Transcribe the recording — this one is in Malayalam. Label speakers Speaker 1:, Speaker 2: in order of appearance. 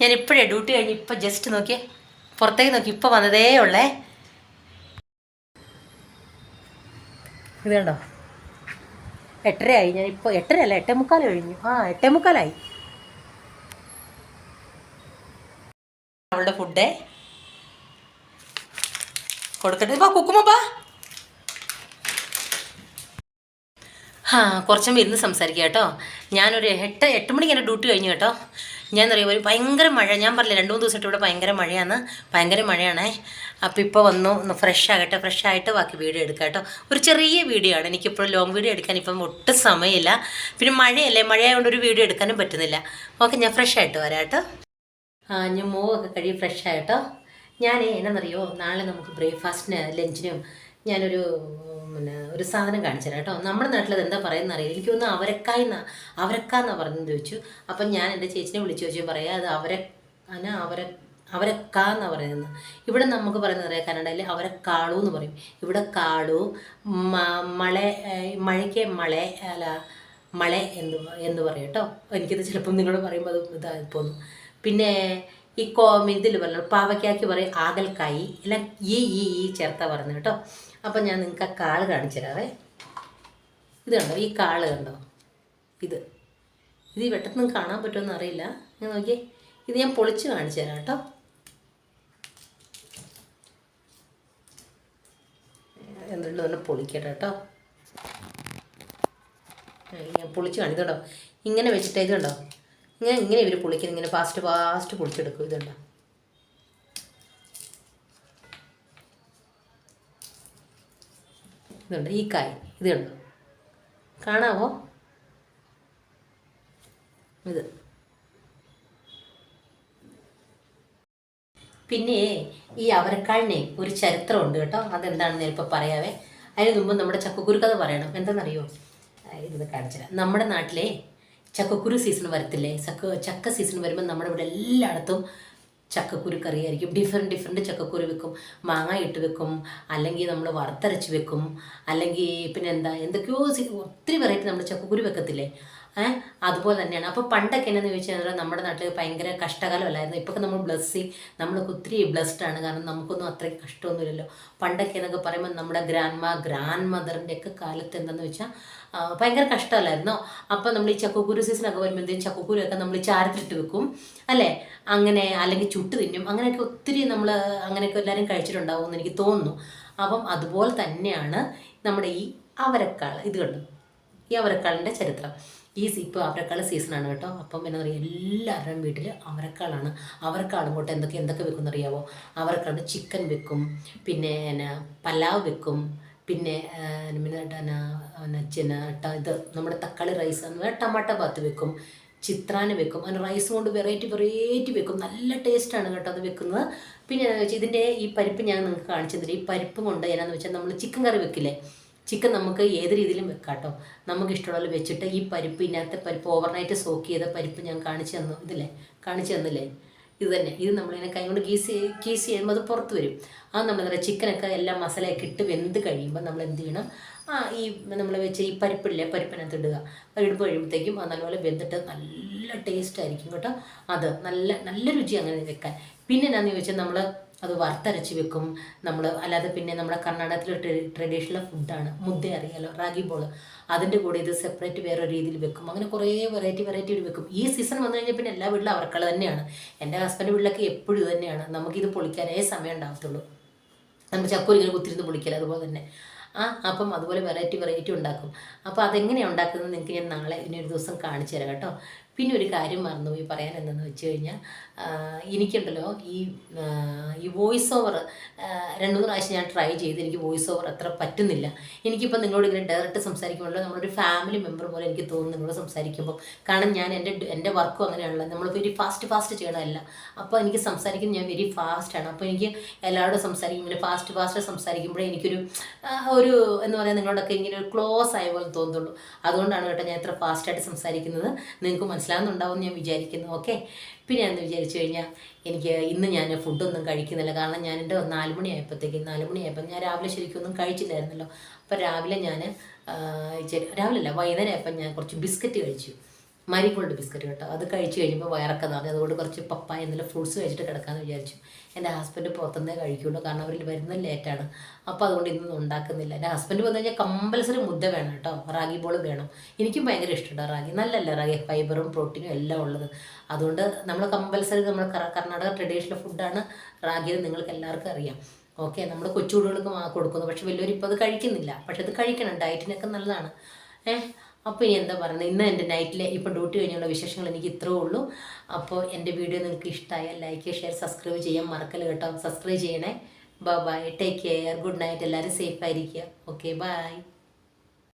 Speaker 1: ഞാൻ ഇപ്പോഴേ ഡ്യൂട്ടി കഴിഞ്ഞ് ഇപ്പം ജസ്റ്റ് നോക്കിയേ. പുറത്തേക്ക് നോക്കി ഇപ്പം വന്നതേ ഉള്ളേ. ഇത് കണ്ടോ? എട്ടരയായി. ഞാൻ ഇപ്പോൾ എട്ടരയല്ല എട്ടേ മുക്കാൽ കഴിഞ്ഞു. ആ എട്ടേ മുക്കാലായി അവളുടെ ഫുഡേ കൊടുക്കട്ടെ. വാ കുക്കുമപ്പാ ആ കുറച്ചും ഇരുന്ന് സംസാരിക്കാം കേട്ടോ. ഞാനൊരു എട്ട് എട്ട് മണിക്ക് എന്റെ ഡ്യൂട്ടി കഴിഞ്ഞു കേട്ടോ. ഞാൻ അറിയാം ഒരു ഭയങ്കര മഴ. ഞാൻ പറഞ്ഞില്ല രണ്ട് മൂന്ന് ദിവസമായിട്ട് ഇവിടെ ഭയങ്കര മഴയാണ്. ഭയങ്കര മഴയാണേ. അപ്പോൾ ഇപ്പോൾ വന്നു ഒന്ന് ഫ്രഷ് ആകട്ടെ ഫ്രഷ് ആയിട്ട് ബാക്കി വീഡിയോ എടുക്കാം കേട്ടോ. ഒരു ചെറിയ വീഡിയോ ആണ്. എനിക്കിപ്പോൾ ലോങ് വീഡിയോ എടുക്കാൻ ഇപ്പം ഒട്ടും സമയമില്ല. പിന്നെ മഴയല്ലേ മഴയായതുകൊണ്ട് ഒരു വീഡിയോ എടുക്കാനും പറ്റുന്നില്ല. ഓക്കെ ഞാൻ ഫ്രഷ് ആയിട്ട് വരാം കേട്ടോ. ഞാൻ മൂവൊക്കെ കഴിയും ഫ്രഷ് ആയിട്ടോ ഞാൻ എന്നാണെന്നറിയോ നാളെ നമുക്ക് ബ്രേക്ക്ഫാസ്റ്റിന് ലഞ്ചിനും ഞാനൊരു പിന്നെ ഒരു സാധനം കാണിച്ചു തരാം കേട്ടോ. നമ്മുടെ നാട്ടിൽ അത് എന്താ പറയുന്ന അറിയില്ല. എനിക്കൊന്ന് അവരക്കായി അവരക്കായ് എന്നാ പറഞ്ഞത് ചോദിച്ചു. അപ്പം ഞാൻ എന്റെ ചേച്ചിനെ വിളിച്ചു ചോദിച്ചു പറയാം അത് അവരെ അന അവരെ അവരക്ക എന്നാ പറയുന്നത്. ഇവിടെ നമുക്ക് പറയുന്നത് അറിയാം കന്നഡയിൽ അവരെ കാളു എന്ന് പറയും. ഇവിടെ കാളു മളെ മഴയ്ക്ക് മള അല്ല മള എന്ന് എന്ന് പറയും കേട്ടോ. എനിക്കത് ചിലപ്പം നിങ്ങൾ പറയുമ്പോൾ അത് ഇതായി പോന്നു. പിന്നെ ഈ കോ ഇതിൽ പറഞ്ഞു പാവയ്ക്കാക്ക് പറയും ആകൽക്കായി. എല്ലാം ഈ ഈ ഈ ചേർത്താ പറഞ്ഞു കേട്ടോ. അപ്പം ഞാൻ നിങ്ങൾക്ക് ആ കാൾ കാണിച്ചു തരാവേ. ഇത് കണ്ടോ? ഈ കാൾ കണ്ടോ? ഇത്. ഇത് ഈ വെട്ടത്തിൽ നിന്ന് കാണാൻ പറ്റുമെന്ന് അറിയില്ല. ഞാൻ നോക്കിയേ. ഇത് ഞാൻ പൊളിച്ച് കാണിച്ചു തരാം കേട്ടോ. എന്നിട്ട് ഒന്ന് പൊളിക്കട്ടെ കേട്ടോ. ഞാൻ പൊളിച്ച് കാണിക്കുന്നുണ്ടോ ഇങ്ങനെ വെച്ചിട്ട് ഇത് കണ്ടോ? ഇങ്ങനെ ഇങ്ങനെ ഇവർ പൊളിക്കുന്നത് ഇങ്ങനെ ഫാസ്റ്റ് ഫാസ്റ്റ് പൊളിച്ചെടുക്കും. ഇതുണ്ട? ഇതുണ്ട്? ഈ കായ്. ഇത് കാണാവോ? ഇത്. പിന്നെ ഈ അവരക്കാളിനെ ഒരു ചരിത്രമുണ്ട് കേട്ടോ. അതെന്താണെന്ന് ഇപ്പോൾ പറയാവേ. അതിന് മുമ്പ് നമ്മുടെ ചക്കക്കുരു കഥ പറയണം. എന്താണെന്നറിയോ? ഇത് കാണിച്ചുതരാം. നമ്മുടെ നാട്ടിലെ ചക്കക്കുരു സീസൺ വരത്തില്ലേ? ചക്ക ചക്ക സീസൺ വരുമ്പോൾ നമ്മുടെ ഇവിടെ എല്ലായിടത്തും ചക്കക്കുരു കറി ആയിരിക്കും. ഡിഫറെന്റ് ഡിഫറെന്റ് ചക്കക്കുരു വെക്കും. മാങ്ങ ഇട്ട് വെക്കും. അല്ലെങ്കിൽ നമ്മൾ വറുത്തരച്ച് വെക്കും. അല്ലെങ്കിൽ പിന്നെ എന്താ? എന്തൊക്കെയോ ഒത്തിരി വെറൈറ്റി നമ്മൾ ചക്കക്കുരു വെക്കത്തില്ലേ? അതുപോലെ തന്നെയാണ്. അപ്പോൾ പണ്ടൊക്കെ എന്നാന്ന് ചോദിച്ചാൽ നമ്മുടെ നാട്ടിൽ ഭയങ്കര കഷ്ടകാലമല്ലായിരുന്നു ഇപ്പൊക്കെ നമ്മൾ ബ്ലസ്സി നമ്മളൊക്കെ ഒത്തിരി ബ്ലസ്ഡ് ആണ്. കാരണം നമുക്കൊന്നും അത്രയ്ക്ക് കഷ്ടമൊന്നുമില്ലല്ലോ. പണ്ടൊക്കെ എന്നൊക്കെ പറയുമ്പോൾ നമ്മുടെ ഗ്രാൻഡ് ഗ്രാൻഡ് മദറിന്റെ ഒക്കെ കാലത്ത് എന്താണെന്ന് വെച്ചാൽ ഭയങ്കര കഷ്ടമല്ലായിരുന്നോ? അപ്പോൾ നമ്മൾ ഈ ചക്കക്കുരു സീസണൊക്കെ വരുമ്പോഴത്തേക്കും ചക്കക്കുരുവൊക്കെ നമ്മൾ ചാരത്തിട്ട് വെക്കും. അല്ലേ? അങ്ങനെ അല്ലെങ്കിൽ ചുട്ട് തിന്നും. അങ്ങനെയൊക്കെ ഒത്തിരി നമ്മൾ അങ്ങനെയൊക്കെ എല്ലാവരും കഴിച്ചിട്ടുണ്ടാവും എന്ന് എനിക്ക് തോന്നുന്നു. അപ്പം അതുപോലെ തന്നെയാണ് നമ്മുടെ ഈ അവരക്കാൾ ഇത് കണ്ടു? ഈ അവരക്കാളിന്റെ ചരിത്രം. ഈ ഇപ്പോൾ അവരക്കാൾ സീസണാണ് കേട്ടോ. അപ്പം എന്താ പറയുക എല്ലാവരുടെയും വീട്ടിൽ അവരക്കാളാണ്. അവരക്കാളും എന്തൊക്കെ എന്തൊക്കെ വെക്കും അറിയാവോ അവരക്കാളുണ്ട് ചിക്കൻ വെക്കും പിന്നെ എന്നാ പലാവ് വെക്കും പിന്നെ പിന്നെ ഇത് നമ്മുടെ തക്കാളി റൈസ് ടമാറ്റോ ഭാത്ത് വെക്കും ചിത്രാന് വെക്കും അങ്ങനെ റൈസ് കൊണ്ട് വെറൈറ്റി വെറൈറ്റി വെക്കും. നല്ല ടേസ്റ്റാണ് കേട്ടോ അത് വെക്കുന്നത്. പിന്നെ എന്താണെന്ന് വെച്ചാൽ ഇതിന്റെ ഈ പരിപ്പ് ഞാൻ നിങ്ങൾക്ക് കാണിച്ചു തരും ഈ പരിപ്പ് കൊണ്ട് എന്നാന്ന് വെച്ചാൽ നമ്മൾ ചിക്കൻ കറി വെക്കില്ലേ? ചിക്കൻ നമുക്ക് ഏത് രീതിയിലും വെക്കാം കേട്ടോ നമുക്ക് ഇഷ്ടമുള്ള വെച്ചിട്ട് ഈ പരിപ്പ് ഇതിനകത്തെ പരിപ്പ് ഓവർനൈറ്റ് സോക്ക് ചെയ്ത പരിപ്പ് ഞാൻ കാണിച്ചു തന്നു. ഇതില്ലേ? കാണിച്ചു തന്നില്ലേ? ഇത് തന്നെ. ഇത് നമ്മളിങ്ങനെ കൈ കൊണ്ട് ഗീസ് ഗീസ് ചെയ്യുമ്പോൾ അത് പുറത്ത് വരും. അത് പറയുക ചിക്കനൊക്കെ എല്ലാം മസാലയൊക്കെ ഇട്ട് വെന്ത് കഴിയുമ്പോൾ നമ്മൾ എന്ത് ചെയ്യണം? ആ ഈ നമ്മൾ വെച്ച ഈ പരിപ്പില്ലേ? പരിപ്പിനകത്ത് ഇടുക. പരിപ്പ് കഴിയുമ്പോഴത്തേക്കും അത് നല്ലപോലെ വെന്തിട്ട് നല്ല ടേസ്റ്റ് ആയിരിക്കും കേട്ടോ. അത് നല്ല നല്ല രുചി അങ്ങനെ വെക്കാൻ. പിന്നെ എന്നാന്ന് ചോദിച്ചാൽ നമ്മൾ അത് വറുത്തരച്ച് വെക്കും. നമ്മൾ അല്ലാതെ പിന്നെ നമ്മുടെ കർണാടകത്തിലെ ട്രഡീഷണൽ ഫുഡാണ്. മുദ്ദ അറിയാലോ റാഗി ബോൾ. അതിന്റെ കൂടെ ഇത് സെപ്പറേറ്റ് വേറെ രീതിയിൽ വെക്കും. അങ്ങനെ കുറേ വെറൈറ്റി വെറൈറ്റി വെക്കും. ഈ സീസൺ വന്നു കഴിഞ്ഞാൽ പിന്നെ എല്ലാ വീട്ടിലും അവർക്കൾ തന്നെയാണ്. എന്റെ ഹസ്ബൻഡ് വീട്ടിലൊക്കെ എപ്പോഴും തന്നെയാണ്. നമുക്കിത് പൊളിക്കാനേ സമയം ഉണ്ടാകത്തുള്ളൂ നമ്മൾ ചക്കോരി ഇങ്ങനെ കുത്തിരുന്ന് പൊളിക്കില്ല അതുപോലെ തന്നെ. ആ അപ്പം അതുപോലെ വെറൈറ്റി വെറൈറ്റി ഉണ്ടാക്കും. അപ്പോൾ അതെങ്ങനെയാണ് ഉണ്ടാക്കുന്നത് നിങ്ങൾക്ക് ഞാൻ നാളെ ഇനി ഒരു ദിവസം കാണിച്ചു തരാം കേട്ടോ. പിന്നെ ഒരു കാര്യം മറന്നുപോയി പറയാൻ എന്തെന്ന് വെച്ച് കഴിഞ്ഞാൽ എനിക്കുണ്ടല്ലോ ഈ ഈ വോയിസ് ഓവർ രണ്ട് മൂന്ന് പ്രാവശ്യം ഞാൻ ട്രൈ ചെയ്ത് എനിക്ക് വോയിസ് ഓവർ അത്ര പറ്റുന്നില്ല. എനിക്കിപ്പോൾ നിങ്ങളോട് ഇങ്ങനെ ഡയറക്റ്റ് സംസാരിക്കുമ്പോൾ നമ്മളൊരു ഫാമിലി മെമ്പർ പോലെ എനിക്ക് തോന്നുന്നു നിങ്ങളോട് സംസാരിക്കുമ്പോൾ കാരണം ഞാൻ എന്റെ എന്റെ വർക്കും അങ്ങനെയാണല്ലോ. നമ്മൾ വെരി ഫാസ്റ്റ് ഫാസ്റ്റ് ചെയ്യണമല്ല അപ്പോൾ എനിക്ക് സംസാരിക്കുന്നത് ഞാൻ വെരി ഫാസ്റ്റാണ് അപ്പോൾ എനിക്ക് എല്ലാവരോടും സംസാരിക്കും. ഇങ്ങനെ ഫാസ്റ്റ് ഫാസ്റ്റ് സംസാരിക്കുമ്പോഴേ എനിക്കൊരു ഒരു എന്ന് പറയുക നിങ്ങളോടൊക്കെ ഇങ്ങനെ ഒരു ക്ലോസ് ആയ പോലെ തോന്നുള്ളൂ അതുകൊണ്ടാണ് കേട്ടോ ഞാൻ ഇത്ര ഫാസ്റ്റായിട്ട് സംസാരിക്കുന്നത്. നിങ്ങൾക്ക് മനസ്സിലാകുന്നുണ്ടാവും ഞാൻ വിചാരിക്കുന്നു. ഓക്കെ പിന്നെ എന്ന് വിചാരിച്ചു കഴിഞ്ഞാൽ എനിക്ക് ഇന്ന് ഞാൻ ഫുഡൊന്നും കഴിക്കുന്നില്ല. കാരണം ഞാൻ എന്റെ നാല് മണിയായപ്പോഴത്തേക്ക് നാല് മണിയായപ്പോൾ ഞാൻ രാവിലെ ശരിക്കും ഒന്നും കഴിച്ചില്ലായിരുന്നല്ലോ. അപ്പോൾ രാവിലെ ഞാൻ രാവിലെ അല്ല വൈകുന്നേരം ആയപ്പോൾ ഞാൻ കുറച്ച് ബിസ്ക്കറ്റ് കഴിച്ചു. മാരിഗോൾഡ് ബിസ്ക്കറ്റ് കേട്ടോ. അത് കഴിച്ചു കഴിഞ്ഞപ്പോൾ വയറൊക്കെ നിറഞ്ഞു അതുകൊണ്ട് കുറച്ച് പപ്പായ എന്തെങ്കിലും ഫ്രൂട്ട്സ് കഴിച്ചിട്ട് കിടക്കാമെന്ന് വിചാരിച്ചു. എന്റെ ഹസ്ബൻഡ് പുറത്തുനിന്നേ കഴിക്കുള്ളൂ. കാരണം അവരിൽ വരുന്നത് ലേറ്റാണ് അപ്പോൾ അതുകൊണ്ട് ഇന്നൊന്നും ഉണ്ടാക്കുന്നില്ല. എന്റെ ഹസ്ബൻഡ് വന്നു കഴിഞ്ഞാൽ കമ്പൽസറി മുദ്ദ വേണം കേട്ടോ. റാഗി ബോൾ വേണം. എനിക്കും ഭയങ്കര ഇഷ്ടമാണ് റാഗി. നല്ലല്ല റാഗി. ഫൈബറും പ്രോട്ടീനും എല്ലാം ഉള്ളത്. അതുകൊണ്ട് നമ്മൾ കമ്പൽസറി നമ്മൾ കർ- കർണാടക ട്രഡീഷണൽ ഫുഡാണ് റാഗി എന്ന് നിങ്ങൾക്ക് എല്ലാവർക്കും അറിയാം. ഓക്കെ നമ്മൾ കൊച്ചുകുട്ടികൾക്ക് കൊടുക്കുന്നു. പക്ഷെ വലിയവർ ഇപ്പോൾ അത് കഴിക്കുന്നില്ല. പക്ഷെ അത് കഴിക്കണം. ഡയറ്റിനൊക്കെ നല്ലതാണ്. ഏഹ്? അപ്പോൾ ഇനി എന്താ പറയുന്നത്? ഇന്ന് എന്റെ നൈറ്റിലെ ഇപ്പോൾ ഡ്യൂട്ടി കഴിഞ്ഞുള്ള വിശേഷങ്ങൾ എനിക്ക് ഇത്രേ ഉള്ളൂ. അപ്പോൾ എന്റെ വീഡിയോ നിങ്ങൾക്ക് ഇഷ്ടമായാൽ ലൈക്ക് ഷെയർ സബ്സ്ക്രൈബ് ചെയ്യാൻ മറക്കല്ല കേട്ടോ. സബ്സ്ക്രൈബ് ചെയ്യണേ. Bye bye take care good night എല്ലാവരും സേഫ് ആയിരിക്കുക. Okay bye